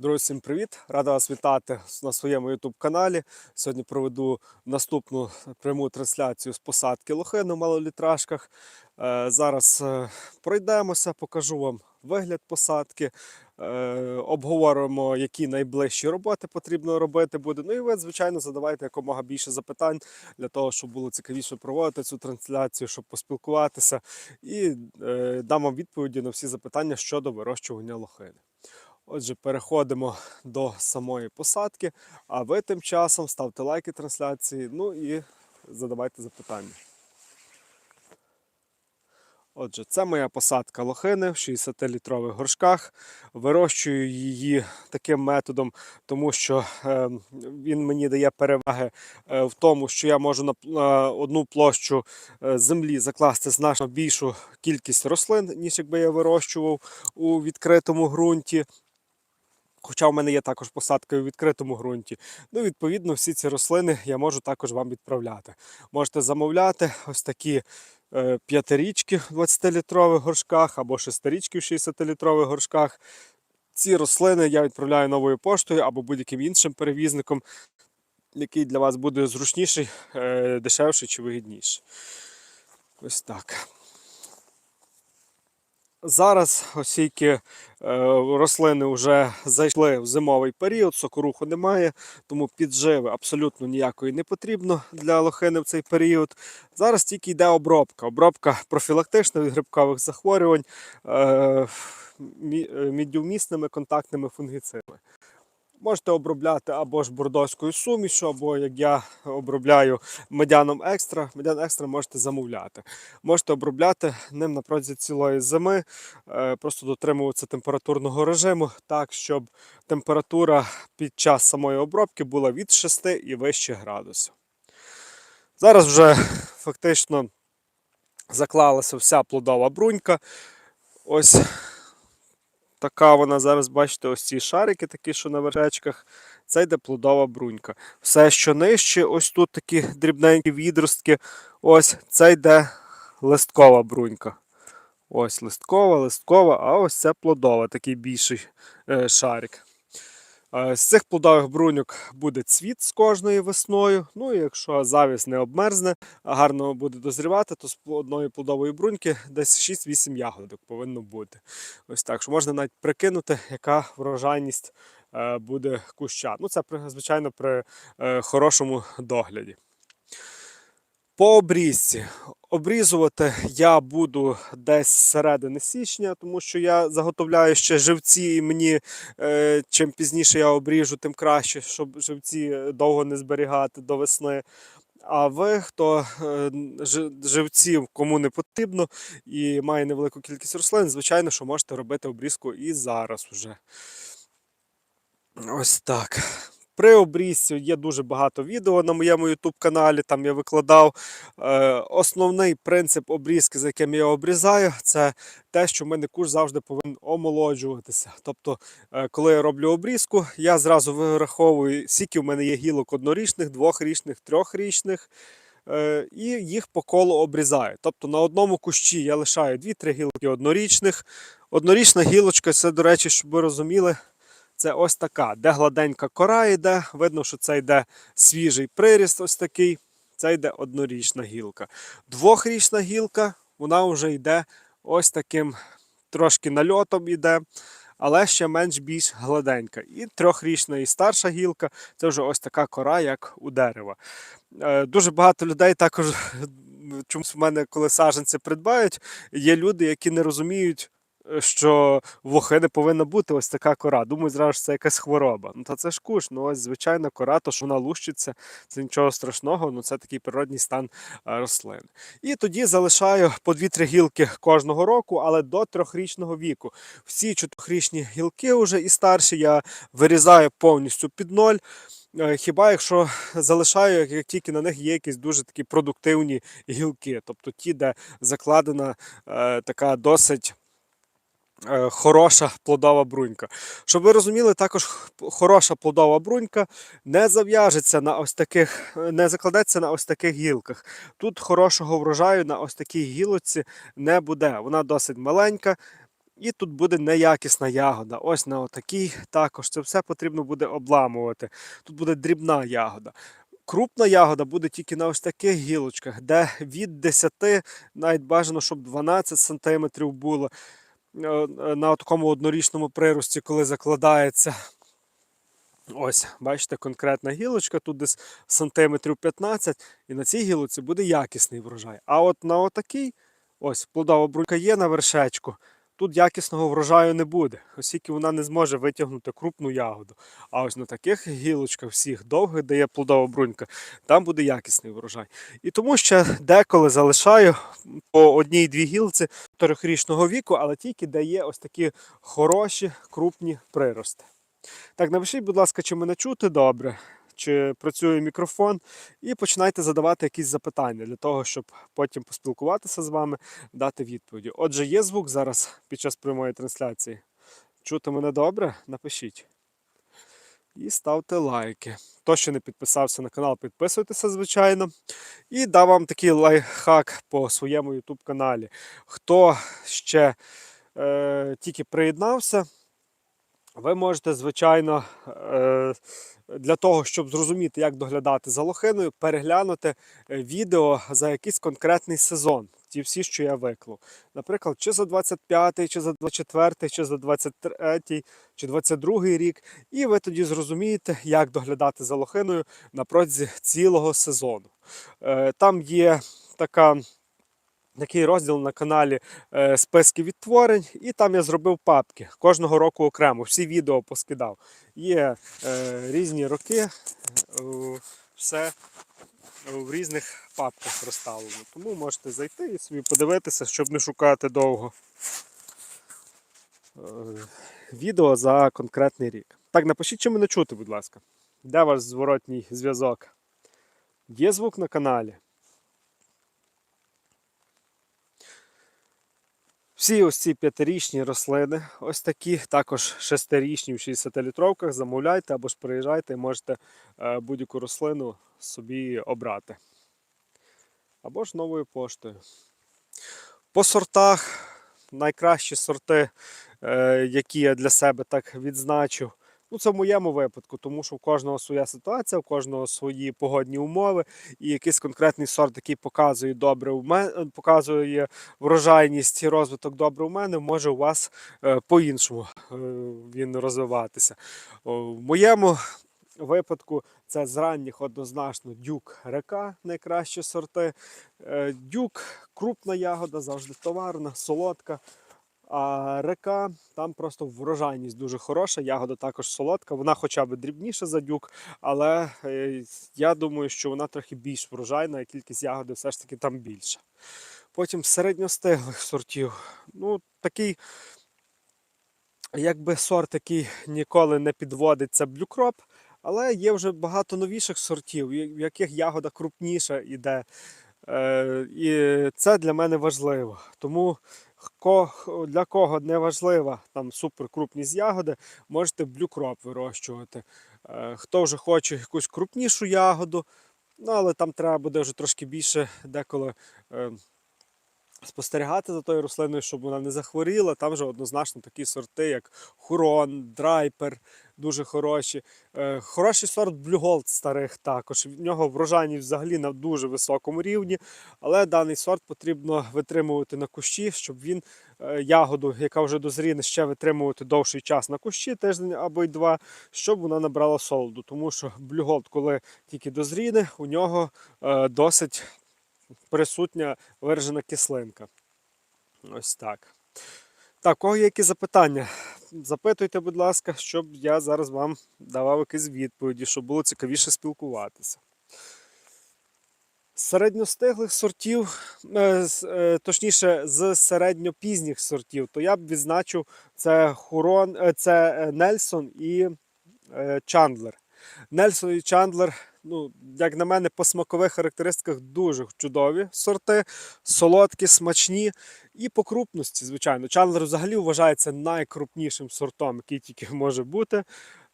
Друзі, всім привіт! Рада вас вітати на своєму youtube каналі. Сьогодні проведу наступну пряму трансляцію з посадки лохи на малолітражках. Е, Зараз е, пройдемося, покажу вам вигляд посадки, е, обговоримо, які найближчі роботи потрібно робити буде. Ну і ви, звичайно, задавайте якомога більше запитань для того, щоб було цікавіше проводити цю трансляцію, щоб поспілкуватися, і дам вам відповіді на всі запитання щодо вирощування лохини. Отже, переходимо до самої посадки. А ви тим часом ставте лайки трансляції, ну і задавайте запитання. Отже, це моя посадка лохини в 60-літрових горшках. Вирощую її таким методом, тому що е, він мені дає переваги е, в тому, що я можу на, на одну площу е, землі закласти значно більшу кількість рослин, ніж якби я вирощував у відкритому ґрунті. Хоча в мене є також посадка у відкритому ґрунті. Ну, відповідно, всі ці рослини я можу також вам відправляти. Можете замовляти ось такі е, п'ятирічки в 20-літрових горшках або шестирічки в 60-літрових горшках. Ці рослини я відправляю новою поштою або будь-яким іншим перевізником, який для вас буде зручніший, е, дешевший чи вигідніший. Ось так. Зараз, оскільки е, рослини вже зайшли в зимовий період, сокоруху немає, тому підживи абсолютно ніякої не потрібно для лохини в цей період. Зараз тільки йде обробка. Обробка профілактична від грибкових захворювань е, е, міддівмісними контактними фунгіцидами. Можете обробляти або ж бордоською сумішю, або як я обробляю медяном екстра. Медян екстра можете замовляти. Можете обробляти ним на протязі цілої зими, е, просто дотримуватися температурного режиму, так, щоб температура під час самої обробки була від 6 і вище градусів. Зараз вже фактично заклалася вся плодова брунька. Ось така вона зараз, бачите, ось ці шарики, такі, що на вершечках. Це йде плодова брунька. Все, що нижче, ось тут такі дрібненькі відростки. Ось це йде листкова брунька. Ось листкова, листкова, а ось це плодова, такий більший е, шарик. Е, З цих плодових бруньок буде цвіт з кожною весною. Ну і якщо завіс не обмерзне, а гарно буде дозрівати, то з одної плодової бруньки десь 6-8 ягодок повинно бути. Ось так, що можна навіть прикинути, яка врожайність е, буде куща. Ну, це звичайно при е, хорошому догляді. По обрізці. Обрізувати я буду десь середини січня, тому що я заготовляю ще живці, і мені е, чим пізніше я обріжу, тим краще, щоб живці довго не зберігати до весни. А ви, хто е, живців кому не потрібно і має невелику кількість рослин, звичайно, що можете робити обрізку і зараз уже. Ось так. При обрізці є дуже багато відео на моєму YouTube каналі. Там я викладав е, основний принцип обрізки, за яким я обрізаю, це те, що в мене куш завжди повинен омолоджуватися. Тобто, е, коли я роблю обрізку, я зразу вираховую, скільки в мене є гілок однорічних, двохрічних, трьохрічних. е, І їх по колу обрізаю. Тобто на одному кущі я лишаю 2-3 гілки однорічних. Однорічна гілочка, це, до речі, щоб ви розуміли, це ось така, де гладенька кора йде. Видно, що це йде свіжий приріст, ось такий. Це йде однорічна гілка. Двохрічна гілка, вона вже йде ось таким трошки нальотом іде, але ще менш більш гладенька. І трьохрічна і старша гілка це вже ось така кора, як у дерева. Е, Дуже багато людей також чомусь в мене, коли саджанці придбають, є люди, які не розуміють що в не повинна бути ось така кора. Думаю, зразу що це якась хвороба. Ну та це ж куш, ну ось звичайна кора, то що вона лущиться, це нічого страшного, ну це такий природній стан е, рослин. І тоді залишаю по 2-3 гілки кожного року, але до трьохрічного віку. Всі чотирьохрічні гілки вже і старші я вирізаю повністю під ноль. Е, Хіба якщо залишаю, як тільки на них є якісь дуже такі продуктивні гілки, тобто ті, де закладена е, така досить хороша плодова брунька. Щоб ви розуміли, також хороша плодова брунька не зав'яжеться на ось таких, не закладеться на ось таких гілках. Тут хорошого врожаю на ось такій гілочці не буде. Вона досить маленька. І тут буде неякісна ягода. Ось на отакій також. Це все потрібно буде обламувати. Тут буде дрібна ягода. Крупна ягода буде тільки на ось таких гілочках, де від 10, навіть бажано, щоб 12 см було е, е, на такому однорічному прирості, коли закладається. Ось, бачите, конкретна гілочка, тут десь сантиметрів 15, і на цій гілоці буде якісний врожай. А от на отакий, ось плодова брунька є на вершечку, тут якісного врожаю не буде, оскільки вона не зможе витягнути крупну ягоду. А ось на таких гілочках всіх довгих, де є плодова брунька, там буде якісний врожай. І тому ще деколи залишаю по одній-дві гілці трьохрічного віку, але тільки де є ось такі хороші крупні прирости. Так, напишіть, будь ласка, чи мене чути добре, чи працює мікрофон, і починайте задавати якісь запитання для того, щоб потім поспілкуватися з вами, дати відповіді. Отже, є звук зараз під час прямої трансляції. Чути мене добре? Напишіть. І ставте лайки. Хто ще не підписався на канал, підписуйтеся, звичайно. І дам вам такий лайфхак по своєму YouTube каналі. Хто ще е, тільки приєднався, ви можете, звичайно, е, для того, щоб зрозуміти, як доглядати за лохиною, переглянути е, відео за якийсь конкретний сезон. Ті всі, що я виклав. Наприклад, чи за 25-й, чи за 24-й, чи за 23-й, чи 22-й рік. І ви тоді зрозумієте, як доглядати за лохиною на протязі цілого сезону. Е, Там є така такий розділ на каналі е, списки відтворень, і там я зробив папки кожного року окремо. Всі відео поскидав. Є е, різні роки, е, все в різних папках розставлено. Тому можете зайти і собі подивитися, щоб не шукати довго. Відео за конкретний рік. Так, напишіть, чи мене чути, будь ласка. Де ваш зворотній зв'язок? Є звук на каналі? Всі ось ці п'ятирічні рослини, ось такі, також шестирічні в 60-літровках, замовляйте або ж приїжджайте і можете е, будь-яку рослину собі обрати. Або ж новою поштою. По сортах найкращі сорти, е, які я для себе так відзначив. Ну, це в моєму випадку, тому що в кожного своя ситуація, у кожного свої погодні умови, і якийсь конкретний сорт, який показує добре у мене, показує врожайність і розвиток добре у мене, може у вас е, по-іншому е, він розвиватися. В моєму випадку це з ранніх однозначно дюк река, найкращі сорти. Е, Дюк крупна ягода, завжди товарна, солодка. А река там просто врожайність дуже хороша, ягода також солодка, вона хоча б дрібніша за дюк, але е, я думаю, що вона трохи більш врожайна, і кількість ягоди все ж таки там більша. Потім середньостиглих сортів. Ну, такий, якби сорт, який ніколи не підводить, це блюкроп. Але є вже багато новіших сортів, в яких ягода крупніша іде. Е, І це для мене важливо. Тому для кого не важлива там суперкрупність ягоди, можете блюкроп вирощувати. Е, Хто вже хоче якусь крупнішу ягоду, ну але там треба буде вже трошки більше деколи. е, Спостерігати за тою рослиною, щоб вона не захворіла. Там вже однозначно такі сорти, як Хурон, Драйпер, дуже хороші. Е, Хороший сорт Gold старих також. В нього врожайність взагалі на дуже високому рівні, але даний сорт потрібно витримувати на кущі, щоб він е, ягоду, яка вже дозріне, ще витримувати довший час на кущі, тиждень або й два, щоб вона набрала солоду. Тому що Gold, коли тільки дозріне, у нього е, досить присутня виражена кислинка. Ось так. Так, кого є які запитання? Запитуйте, будь ласка, щоб я зараз вам давав якісь відповіді, щоб було цікавіше спілкуватися. З середньостиглих сортів, е, е, точніше, з середньопізніх сортів, то я б відзначив це Хурон, е, це Нельсон і Чандлер. Нельсон і Чандлер, ну, як на мене, по смакових характеристиках дуже чудові сорти, солодкі, смачні. І по крупності, звичайно. Чандлер взагалі вважається найкрупнішим сортом, який тільки може бути.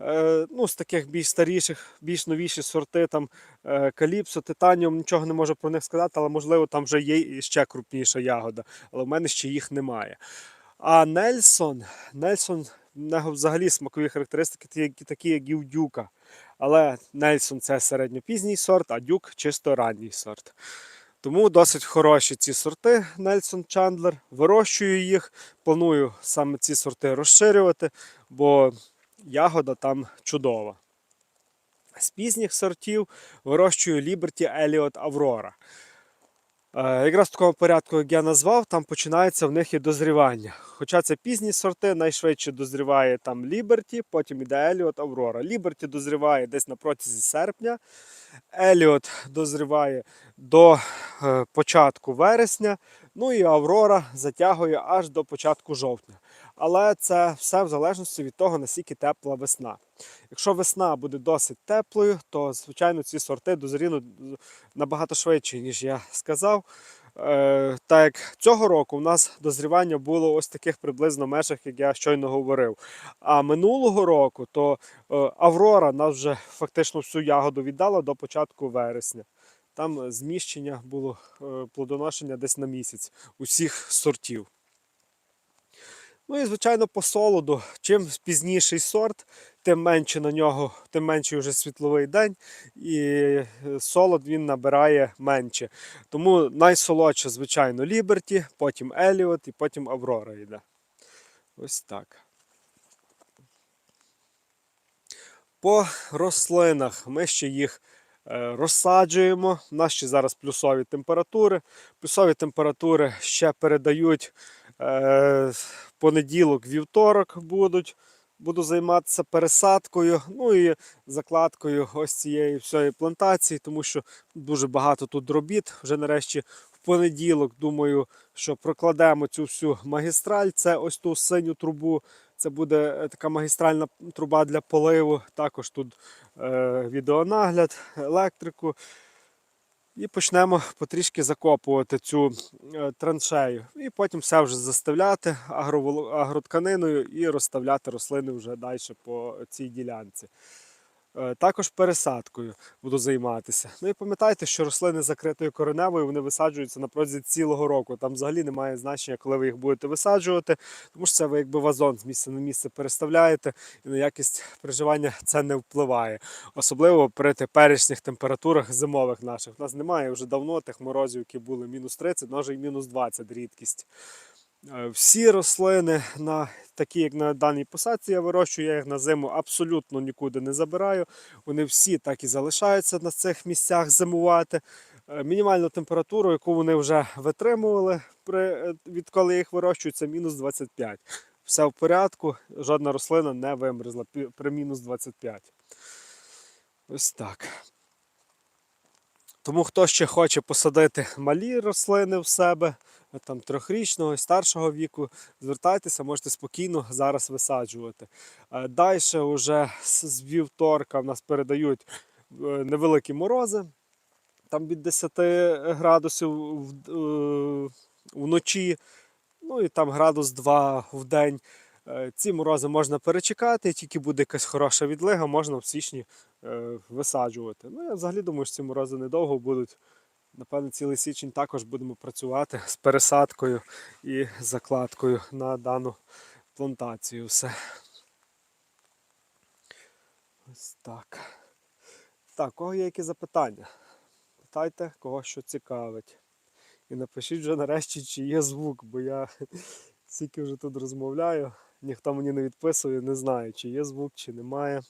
Е, ну, З таких більш старіших, більш новіші сорти, там е, Каліпсо, Титаніум, нічого не можу про них сказати, але можливо там вже є ще крупніша ягода, але в мене ще їх немає. А Нельсон, Нельсон, в нього взагалі смакові характеристики такі, як і у дюка. Але Нельсон це середньопізній сорт, а дюк чисто ранній сорт. Тому досить хороші ці сорти Нельсон Чандлер. Вирощую їх. Планую саме ці сорти розширювати, бо ягода там чудова. З пізніх сортів вирощую Liberty Elliot Aurora. Е, Якраз в такому порядку, як я назвав, там починається в них і дозрівання. Хоча це пізні сорти, найшвидше дозріває там Ліберті, потім іде Еліот Аврора. Ліберті дозріває десь на протязі серпня. Еліот дозріває до е, початку вересня. Ну і Аврора затягує аж до початку жовтня. Але це все в залежності від того, наскільки тепла весна. Якщо весна буде досить теплою, то звичайно ці сорти дозрінуть набагато швидше, ніж я сказав. Е, так як цього року у нас дозрівання було ось таких приблизно межах, як я щойно говорив. А минулого року то е, Аврора нас вже фактично всю ягоду віддала до початку вересня. Там зміщення було е, плодоношення десь на місяць усіх сортів. Ну і звичайно по солоду. Чим пізніший сорт, тим менше на нього, тим менший вже світловий день, і е, солод він набирає менше. Тому найсолодше, звичайно, Liberty, потім Elliot і потім Аврора йде. Ось так. По рослинах ми ще їх е, розсаджуємо. У нас ще зараз плюсові температури. Плюсові температури ще передають е, понеділок, вівторок будуть. Буду займатися пересадкою, ну і закладкою ось цієї всієї плантації, тому що дуже багато тут робіт. Вже нарешті в понеділок думаю, що прокладемо цю всю магістраль. Це ось ту синю трубу. Це буде е, така магістральна труба для поливу. Також тут е, відеонагляд, електрику. І почнемо потрішки закопувати цю е, траншею. І потім все вже заставляти агротканиною і розставляти рослини вже далі по цій ділянці. Е, Також пересадкою буду займатися. Ну і пам'ятайте, що рослини закритою кореневою вони висаджуються на протязі цілого року. Там взагалі немає значення, коли ви їх будете висаджувати, тому що це ви якби вазон з місця на місце переставляєте, і на якість приживання це не впливає. Особливо при теперішніх температурах зимових наших. У нас немає вже давно тих морозів, які були мінус 30, може і мінус 20 рідкість. Е, Всі рослини, на, такі як на даній посадці, я вирощую, я їх на зиму абсолютно нікуди не забираю. Вони всі так і залишаються на цих місцях зимувати. Е, Мінімальну температуру, яку вони вже витримували, при, е, відколи їх вирощую, це мінус 25. Все в порядку, жодна рослина не вимерзла при мінус 25. Ось так. Тому хто ще хоче посадити малі рослини в себе, е, там трьохрічного і старшого віку, звертайтеся, можете спокійно зараз висаджувати. Далі вже з вівторка в нас передають е, невеликі морози, там від 10 градусів е, вночі, ну і там градус 2 в день. Е, Ці морози можна перечекати, тільки буде якась хороша відлига, можна в січні е, висаджувати. Ну, я взагалі думаю, що ці морози недовго будуть. Напевно, цілий січень також будемо працювати з пересадкою і закладкою на дану плантацію. Все. Ось так. Так, у кого є які запитання? Питайте, кого що цікавить. І напишіть вже нарешті, чи є звук, бо я стільки вже тут розмовляю, ніхто мені не відписує, не знаю, чи є звук, чи немає.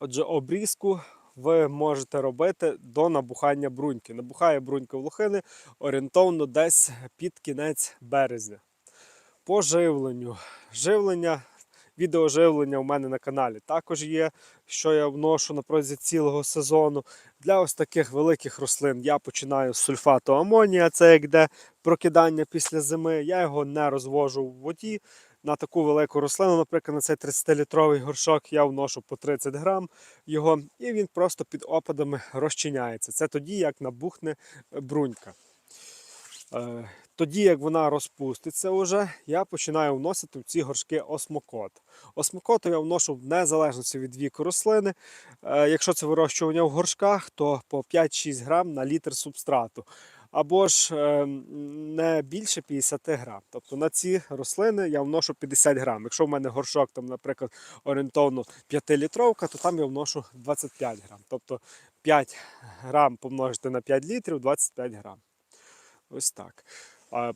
Отже, обрізку ви можете робити до набухання бруньки. Набухає брунька в лохини орієнтовно десь під кінець березня. По живленню. Живлення, відеоживлення у мене на каналі також є, що я вношу на протязі цілого сезону. Для ось таких великих рослин я починаю з сульфату амонія, це як де прокидання після зими. Я його не розвожу в воді. На таку велику рослину, наприклад, на цей 30-літровий горшок я вношу по 30 грам його, і він просто під опадами розчиняється. Це тоді, як набухне е, брунька. Е, Тоді, як вона розпуститься, вже, я починаю вносити в ці горшки осмокот. Осмокоту я вношу в незалежності від віку рослини. Е, Якщо це вирощування в горшках, то по 5-6 грам на літр субстрату. Або ж е, не більше 50 грам. Тобто на ці рослини я вношу 50 грам. Якщо в мене горшок, там, наприклад, орієнтовно 5-літровка, то там я вношу 25 грам. Тобто 5 грам помножити на 5 літрів 25 грам. Ось так.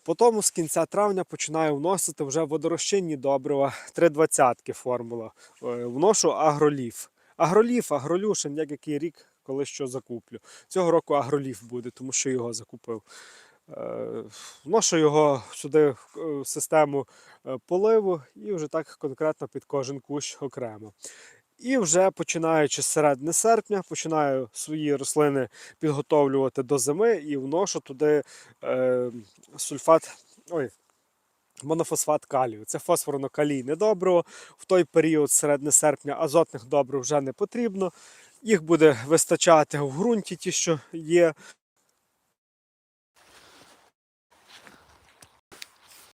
Потім з кінця травня починаю вносити вже водорозчинні добрива 320 формула. Е, Вношу агроліф. Агроліф, агролюшин, як який рік, коли що закуплю. Цього року агроліф буде, тому що його закупив. Е, Вношу його сюди в е, систему е, поливу і вже так конкретно під кожен кущ окремо. І вже починаючи з середини серпня, починаю свої рослини підготовлювати до зими і вношу туди е, сульфат. Ой, монофосфат калію. Це фосфорно-калійне добриво. В той період, середини серпня, азотних добрив вже не потрібно. Їх буде вистачати в ґрунті, ті, що є.